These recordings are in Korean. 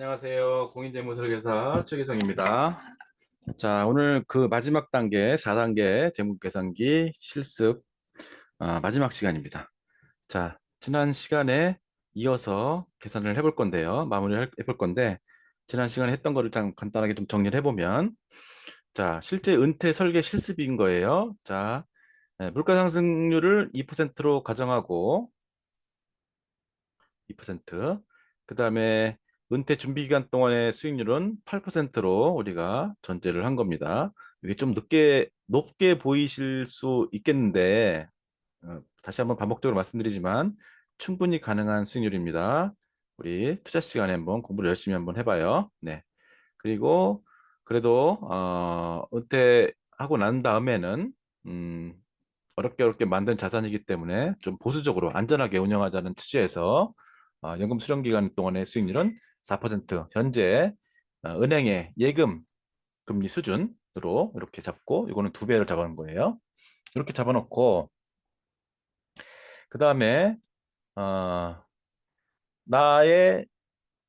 안녕하세요. 공인재무설계사 최기성입니다. 자, 오늘 그 마지막 단계, 4단계 재무계산기 실습 아, 마지막 시간입니다. 자, 지난 시간에 이어서 계산을 해볼 건데요. 마무리를 해볼 건데 지난 시간에 했던 거를 좀 간단하게 좀 정리를 해보면 자, 실제 은퇴 설계 실습인 거예요. 자, 네, 물가 상승률을 2%로 가정하고 2%. 그 다음에 은퇴 준비 기간 동안의 수익률은 8%로 우리가 전제를 한 겁니다. 이게 좀 늦게 높게 보이실 수 있겠는데 어, 다시 한번 반복적으로 말씀드리지만 충분히 가능한 수익률입니다. 우리 투자 시간에 한번 공부를 열심히 한번 해봐요. 네. 그리고 그래도 어, 은퇴하고 난 다음에는 음, 어렵게 어렵게 만든 자산이기 때문에 좀 보수적으로 안전하게 운영하자는 취지에서 어, 연금 수령 기간 동안의 수익률은 4% 현재 어, 은행의 예금 금리 수준으로 이렇게 잡고 이거는 두 배를 잡아놓은 거예요. 이렇게 잡아놓고 그 다음에 어, 나의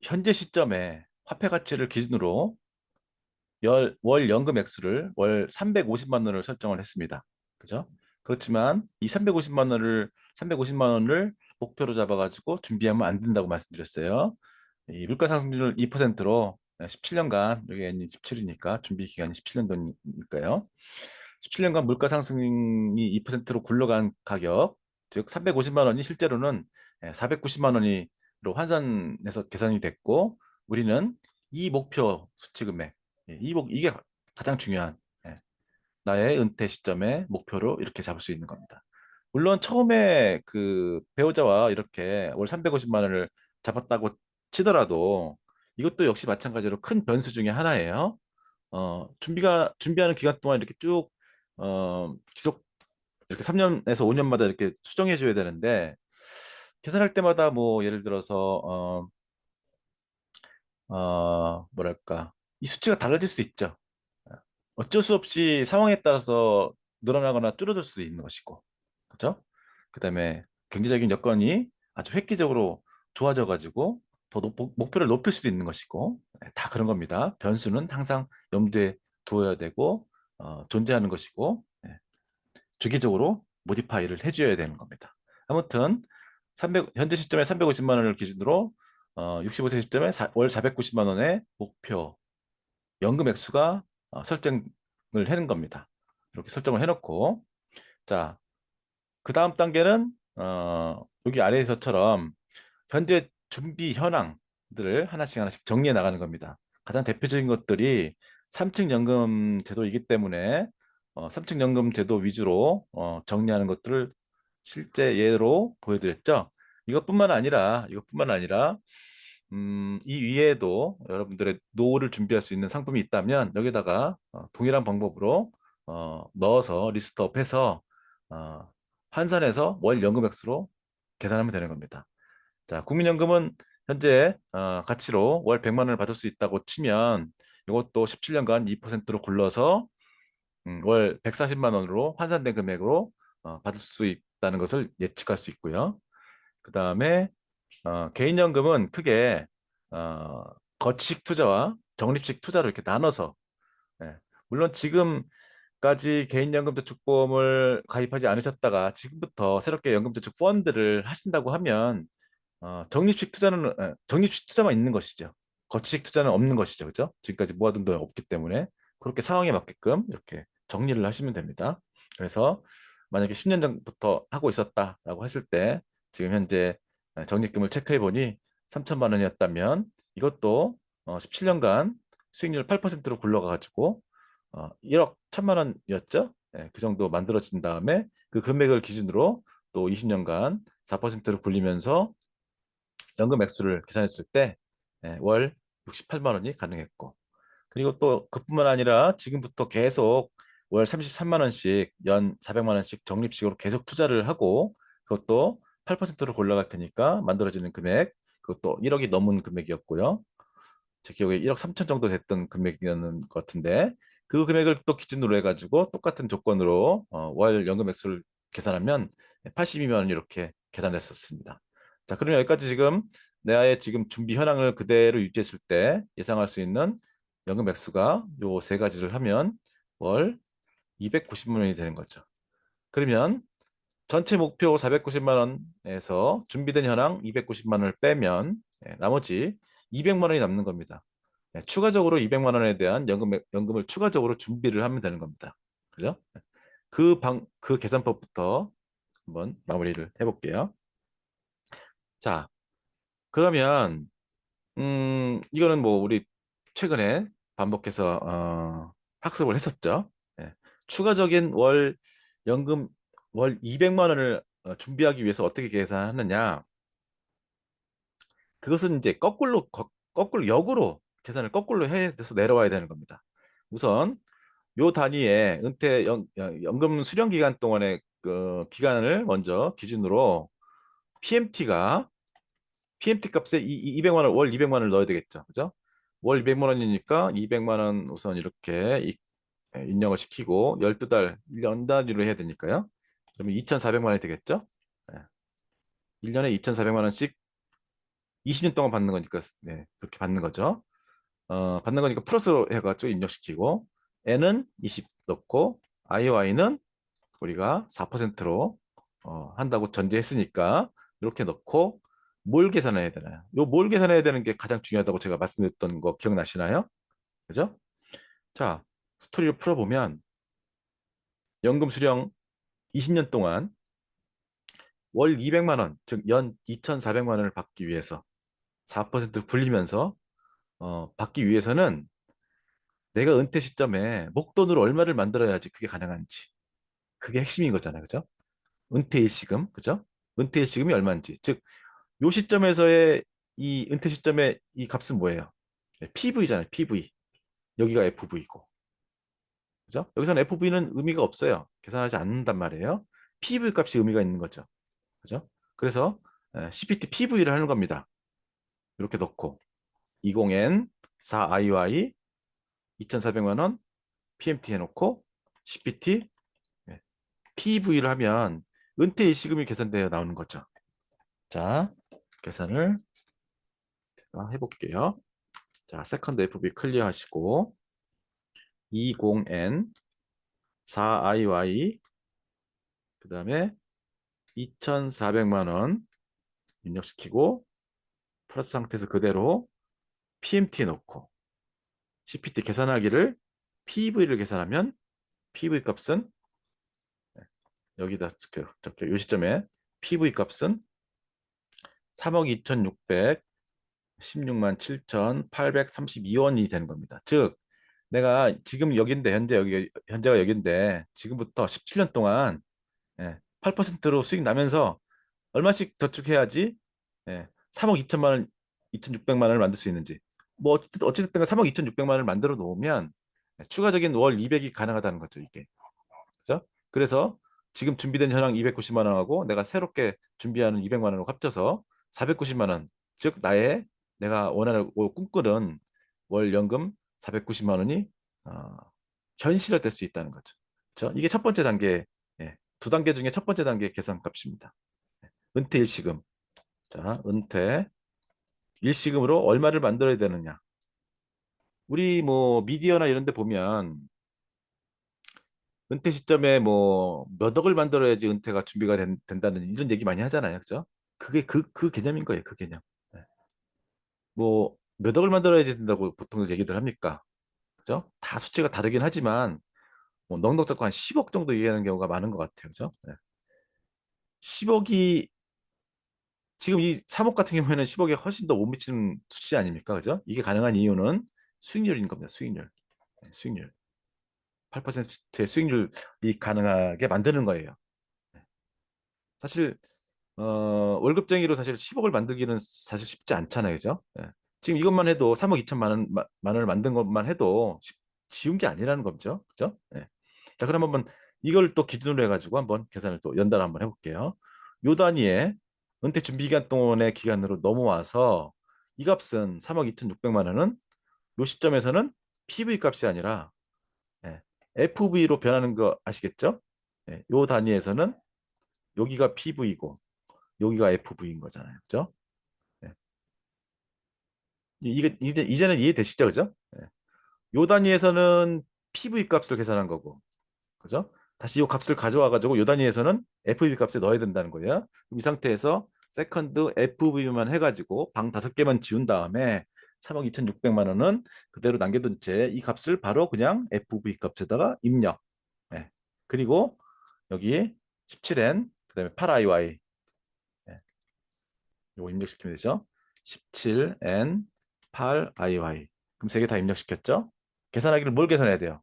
현재 시점에 화폐 가치를 기준으로 열, 월 연금 액수를 월 350만 원을 설정을 했습니다. 그죠? 그렇지만 이 350만 원을 350만 원을 목표로 잡아가지고 준비하면 안 된다고 말씀드렸어요. 이 물가 상승률 2%로 17년간 여기 17이니까 준비 기간이 17년도니까요. 17년간 물가 상승이 2%로 굴러간 가격, 즉 350만 원이 실제로는 490만 원이로 환산해서 계산이 됐고 우리는 이 목표 수치 금액, 이 목, 이게 가장 중요한 나의 은퇴 시점의 목표로 이렇게 잡을 수 있는 겁니다. 물론 처음에 그 배우자와 이렇게 월 350만 원을 잡았다고 치더라도 이것도 역시 마찬가지로 큰 변수 중에 하나예요. 어, 준비가 준비하는 기간 동안 이렇게 쭉 어, 지속 이렇게 3년에서 5년마다 이렇게 수정해 줘야 되는데 계산할 때마다 뭐 예를 들어서 어, 어, 뭐랄까 이 수치가 달라질 수 있죠. 어쩔 수 없이 상황에 따라서 늘어나거나 줄어들 수도 있는 것이고 그렇죠? 그다음에 경제적인 여건이 아주 획기적으로 좋아져 가지고 더 높, 목표를 높일 수도 있는 것이고 네, 다 그런 겁니다. 변수는 항상 염두에 두어야 되고 어, 존재하는 것이고 네. 주기적으로 모디파이를 해줘야 되는 겁니다. 아무튼 300, 현재 시점에 350만 원을 기준으로 어, 65세 시점에 사, 월 490만 원의 목표 연금 액수가 어, 설정을 해는 겁니다. 이렇게 설정을 해놓고 자, 그 다음 단계는 어, 여기 아래에서처럼 현재 준비 현황들을 하나씩 하나씩 정리해 나가는 겁니다. 가장 대표적인 것들이 3층 연금 제도이기 때문에 어, 3층 연금 제도 위주로 어, 정리하는 것들을 실제 예로 보여드렸죠. 이것뿐만 아니라 이것뿐만 아니라 음, 이 위에도 여러분들의 노후를 준비할 수 있는 상품이 있다면 여기다가 어, 동일한 방법으로 어, 넣어서 리스트업해서 어, 환산해서 월 연금 액수로 계산하면 되는 겁니다. 자, 국민연금은 현재 어, 가치로 월 100만 원을 받을 수 있다고 치면 이것도 17년간 2%로 굴러서 음, 월 140만 원으로 환산된 금액으로 어, 받을 수 있다는 것을 예측할 수 있고요. 그 다음에 어, 개인연금은 크게 어, 거치식 투자와 적립식 투자로 이렇게 나눠서 예, 물론 지금까지 개인연금저축보험을 가입하지 않으셨다가 지금부터 새롭게 연금저축 펀드를 하신다고 하면 어, 적립식 투자는 어, 적립식 투자만 있는 것이죠. 거치식 투자는 없는 것이죠. 그죠? 지금까지 모아둔 돈이 없기 때문에 그렇게 상황에 맞게끔 이렇게 정리를 하시면 됩니다. 그래서 만약에 10년 전부터 하고 있었다라고 했을 때 지금 현재 적립금을 체크해 보니 3천만 원이었다면 이것도 어, 17년간 수익률 8%로 굴러가 가지고 어, 1억 1천만 원이었죠. 네, 그 정도 만들어진 다음에 그 금액을 기준으로 또 20년간 4%를 굴리면서 연금 액수를 계산했을 때월 예, 68만 원이 가능했고 그리고 또 그뿐만 아니라 지금부터 계속 월 33만 원씩 연 400만 원씩 적립식으로 계속 투자를 하고 그것도 8%로 올라갈 테니까 만들어지는 금액 그것도 1억이 넘은 금액이었고요. 제 기억에 1억 3천 정도 됐던 금액이었는 것 같은데 그 금액을 또 기준으로 해가지고 똑같은 조건으로 어, 월 연금 액수를 계산하면 82만 원 이렇게 계산됐었습니다. 자, 그러면 여기까지 지금 내의 지금 준비 현황을 그대로 유지했을 때 예상할 수 있는 연금 액수가 요 세 가지를 하면 월 290만 원이 되는 거죠. 그러면 전체 목표 490만 원에서 준비된 현황 290만 원을 빼면 예, 나머지 200만 원이 남는 겁니다. 예, 추가적으로 200만 원에 대한 연금, 연금을 추가적으로 준비를 하면 되는 겁니다. 그죠? 그 방, 그 계산법부터 한번 마무리를 해볼게요. 자, 그러면, 음, 이거는 뭐 우리 최근에 반복해서, 어, 학습을 했었죠. 예. 추가적인 월 연금 월 200만 원을 어, 준비하기 위해서 어떻게 계산하느냐? 그것은 이제 거꾸로 거, 꾸로 역으로 계산을 거꾸로 해서 내려와야 되는 겁니다. 우선 요 단위의 은퇴 연, 연금 수령 기간 동안의 그 기간을 먼저 기준으로 PMT가 PMT 값에 이, 200만 원, 월 200만 원을 넣어야 되겠죠. 그죠? 월 200만 원이니까 200만 원 우선 이렇게 예, 입력을 시키고 12달, 1년 단위로 해야 되니까요. 그러면 2,400만 원이 되겠죠? 1년에 2,400만 원씩 20년 동안 받는 거니까 네, 그렇게 받는 거죠. 어, 받는 거니까 플러스로 해가지고 입력시키고 N은 20 넣고 IY는 우리가 4%로 어, 한다고 전제했으니까 이렇게 넣고 뭘 계산해야 되나요? 요 뭘 계산해야 되는 게 가장 중요하다고 제가 말씀드렸던 거 기억나시나요? 그죠? 자, 스토리를 풀어보면 연금 수령 20년 동안 월 200만 원, 즉 연 2,400만 원을 받기 위해서 4% 굴리면서 어, 받기 위해서는 내가 은퇴 시점에 목돈으로 얼마를 만들어야지 그게 가능한지 그게 핵심인 거잖아요, 그죠? 은퇴 일시금, 그죠? 은퇴 일시금이 얼마인지, 즉 요 시점에서의 이 은퇴 시점의 이 값은 뭐예요? PV잖아요, PV. 여기가 FV고, 그죠? 여기서는 FV는 의미가 없어요. 계산하지 않는단 말이에요. PV 값이 의미가 있는 거죠. 그죠? 그래서 CPT PV를 하는 겁니다. 이렇게 넣고 20N 4IY 2,400만 원 PMT 해놓고 CPT PV를 하면 은퇴 일시금이 계산되어 나오는 거죠. 자, 계산을 제가 해볼게요. 자, 세컨드 FB 클리어 하시고 20N 4IY 그 다음에 2,400만 원 입력시키고 플러스 상태에서 그대로 PMT 넣고 CPT 계산하기를 PV를 계산하면 PV 값은 네, 여기다 적혀 이 시점에 PV 값은 3억 2,600 16만 7,832원이 되는 겁니다. 즉 내가 지금 여기인데 현재 여기 현재가 여기인데 지금부터 17년 동안 예, 8%로 수익 나면서 얼마씩 저축해야지 예, 3억 2천만 원, 2,600만 원을 만들 수 있는지 뭐 어쨌든 어쨌든 3억 2,600만 원을 만들어 놓으면 예, 추가적인 월 200이 가능하다는 거죠 이게 그죠? 그래서 지금 준비된 현황 290만 원하고 내가 새롭게 준비하는 200만 원을 합쳐서 490만 원, 즉 나의 내가 원하는 꿈꾸는 월 연금 490만 원이 어, 현실화될 수 있다는 거죠. 그렇죠? 이게 첫 번째 단계, 예, 두 단계 중에 첫 번째 단계 계산값입니다. 예, 은퇴 일시금. 자, 은퇴 일시금으로 얼마를 만들어야 되느냐? 우리 뭐 미디어나 이런 데 보면 은퇴 시점에 뭐 몇 억을 만들어야지 은퇴가 준비가 된, 다는 이런 얘기 많이 하잖아요. 그죠? 그게 그, 그 개념인 거예요. 그 개념. 네. 뭐 몇 억을 만들어야 된다고 보통 얘기들 합니까? 그죠? 다 수치가 다르긴 하지만 뭐 넉넉 잡고 한 10억 정도 얘기하는 경우가 많은 것 같아요. 그죠? 네. 10억이 지금 이 3억 같은 경우에는 10억에 훨씬 더 못 미치는 수치 아닙니까? 그죠? 이게 가능한 이유는 수익률인 겁니다. 수익률. 네, 수익률. 8%의 수익률이 가능하게 만드는 거예요. 네. 사실 어, 월급쟁이로 사실 10억을 만들기는 사실 쉽지 않잖아요. 그죠? 예. 지금 이것만 해도 3억 2천만 원, 만 원을 만든 것만 해도 쉬운 게 아니라는 거죠. 그죠? 예. 자, 그럼 한번 이걸 또 기준으로 해가지고 한번 계산을 또 연달아 한번 해볼게요. 요 단위에 은퇴 준비 기간 동안의 기간으로 넘어와서 이 값은 3억 2,600만 원은 요 시점에서는 PV 값이 아니라 예, FV로 변하는 거 아시겠죠? 예, 요 단위에서는 여기가 PV고 여기가 FV인 거잖아요. 그죠? 네. 이게 이제 이제는 이해되시죠, 그죠? 예. 요 단위에서는 PV 값을 계산한 거고, 그죠? 다시 이 값을 가져와 가지고 요 단위에서는 FV 값에 넣어야 된다는 거예요. 이 상태에서 세컨드 FV만 해 가지고 방 다섯 개만 지운 다음에 3억 2,600만 원은 그대로 남겨둔 채 이 값을 바로 그냥 FV 값에다가 입력. 예. 그리고 여기 17N 그다음에 8IY 예. 요거 입력시키면 되죠. 17N 8IY 그럼 세 개 다 입력시켰죠? 계산하기를 뭘 계산해야 돼요?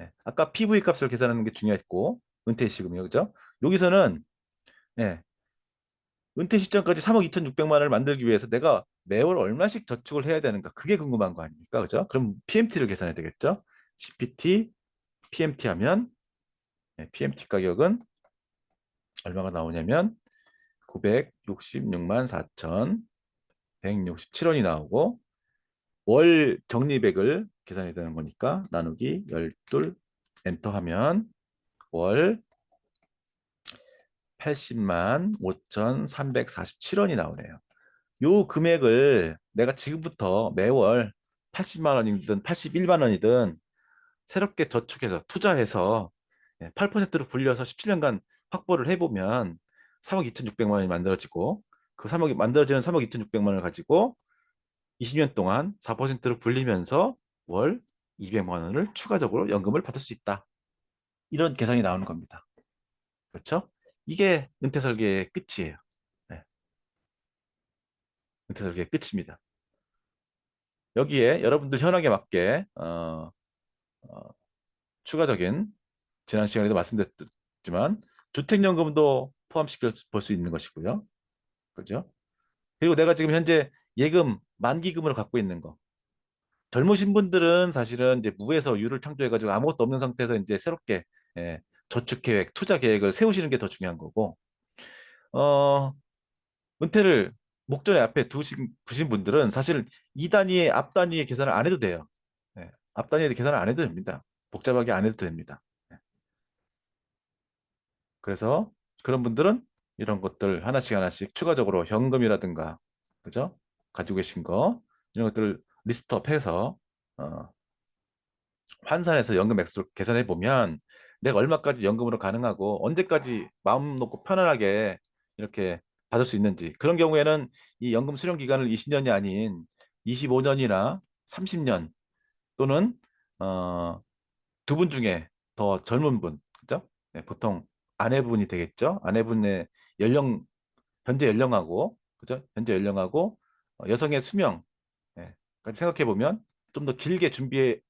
예. 아까 PV 값을 계산하는 게 중요했고 은퇴 시금이요, 그죠? 여기서는 예. 은퇴 시점까지 3억 2,600만 원을 만들기 위해서 내가 매월 얼마씩 저축을 해야 되는가? 그게 궁금한 거 아닙니까? 그죠? 그럼 PMT를 계산해야 되겠죠? GPT, PMT 하면 예, PMT 가격은 얼마가 나오냐면 966만 4,167원이 나오고 월 적립액을 계산해야 되는 거니까 나누기 12 엔터 하면 월 80만 5,347원이 나오네요. 요 금액을 내가 지금부터 매월 80만 원이든 81만 원이든 새롭게 저축해서 투자해서 8%로 굴려서 17년간 확보를 해보면 3억 2,600만 원이 만들어지고 그 3억이 만들어지는 3억 2,600만 원을 가지고 20년 동안 4%로 굴리면서 월 200만 원을 추가적으로 연금을 받을 수 있다. 이런 계산이 나오는 겁니다. 그렇죠? 이게 은퇴 설계의 끝이에요. 네. 은퇴 설계의 끝입니다. 여기에 여러분들 현황에 맞게 어, 어, 추가적인 지난 시간에도 말씀드렸지만 주택연금도 포함시켜 볼 수 있는 것이고요. 그죠? 그리고 내가 지금 현재 예금 만기금을 갖고 있는 거. 젊으신 분들은 사실은 이제 무에서 유를 창조해가지고 아무것도 없는 상태에서 이제 새롭게 예, 저축 계획, 투자 계획을 세우시는 게 더 중요한 거고, 어, 은퇴를 목전에 앞에 두신, 두신 분들은 사실 이 단위의 앞 단위의 계산을 안 해도 돼요. 예, 앞 단위의 계산을 안 해도 됩니다. 복잡하게 안 해도 됩니다. 예. 그래서 그런 분들은 이런 것들 하나씩 하나씩 추가적으로 현금이라든가, 그죠? 가지고 계신 거, 이런 것들을 리스트업해서, 어, 환산해서 연금 액수를 계산해 보면 내가 얼마까지 연금으로 가능하고 언제까지 마음 놓고 편안하게 이렇게 받을 수 있는지 그런 경우에는 이 연금 수령 기간을 20년이 아닌 25년이나 30년 또는 어, 두 분 중에 더 젊은 분 그죠? 네, 보통 아내분이 되겠죠? 아내분의 연령 현재 연령하고 그죠? 현재 연령하고 어, 여성의 수명 네, 생각해 보면 좀 더 길게 준비해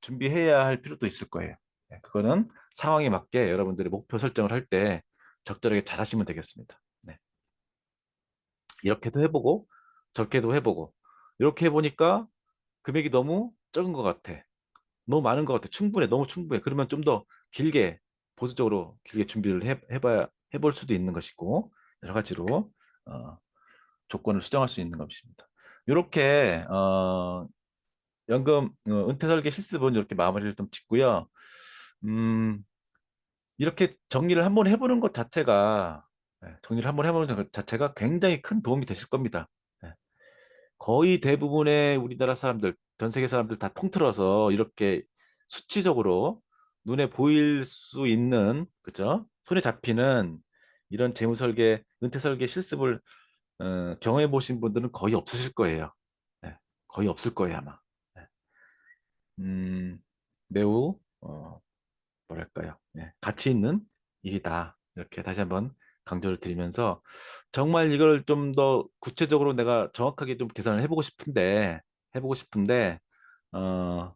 준비해야 할 필요도 있을 거예요. 네, 그거는 상황에 맞게 여러분들이 목표 설정을 할 때 적절하게 잘 하시면 되겠습니다. 네. 이렇게도 해보고 저렇게도 해보고 이렇게 해보니까 금액이 너무 적은 것 같아. 너무 많은 것 같아. 충분해. 너무 충분해. 그러면 좀 더 길게 보수적으로 길게 준비를 해, 해봐야 해볼 수도 있는 것이고 여러 가지로 어, 조건을 수정할 수 있는 것입니다. 이렇게 어, 연금 어, 은퇴 설계 실습은 이렇게 마무리를 좀 짓고요. 음, 이렇게 정리를 한번 해보는 것 자체가 예, 정리를 한번 해보는 것 자체가 굉장히 큰 도움이 되실 겁니다. 예. 거의 대부분의 우리나라 사람들, 전 세계 사람들 다 통틀어서 이렇게 수치적으로 눈에 보일 수 있는 그죠? 손에 잡히는 이런 재무 설계, 은퇴 설계 실습을 어, 경험해 보신 분들은 거의 없으실 거예요. 네, 거의 없을 거예요 아마. 네. 음, 매우 어, 뭐랄까요? 네, 가치 있는 일이다. 이렇게 다시 한번 강조를 드리면서 정말 이걸 좀 더 구체적으로 내가 정확하게 좀 계산을 해보고 싶은데 해보고 싶은데 어,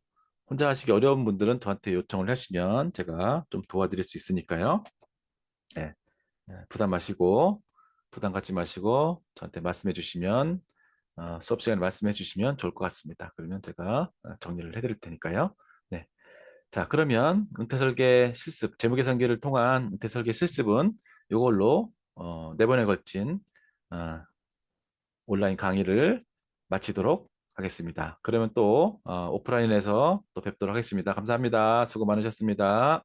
혼자 하시기 어려운 분들은 저한테 요청을 하시면 제가 좀 도와드릴 수 있으니까요. 네, 네 부담 마시고 부담 갖지 마시고 저한테 말씀해 주시면 어, 수업 시간에 말씀해 주시면 좋을 것 같습니다. 그러면 제가 어, 정리를 해드릴 테니까요. 네. 자, 그러면 은퇴설계 실습, 재무계산기를 통한 은퇴설계 실습은 이걸로 어, 네 번에 걸친 어, 온라인 강의를 마치도록 하겠습니다. 그러면 또 어, 오프라인에서 또 뵙도록 하겠습니다. 감사합니다. 수고 많으셨습니다.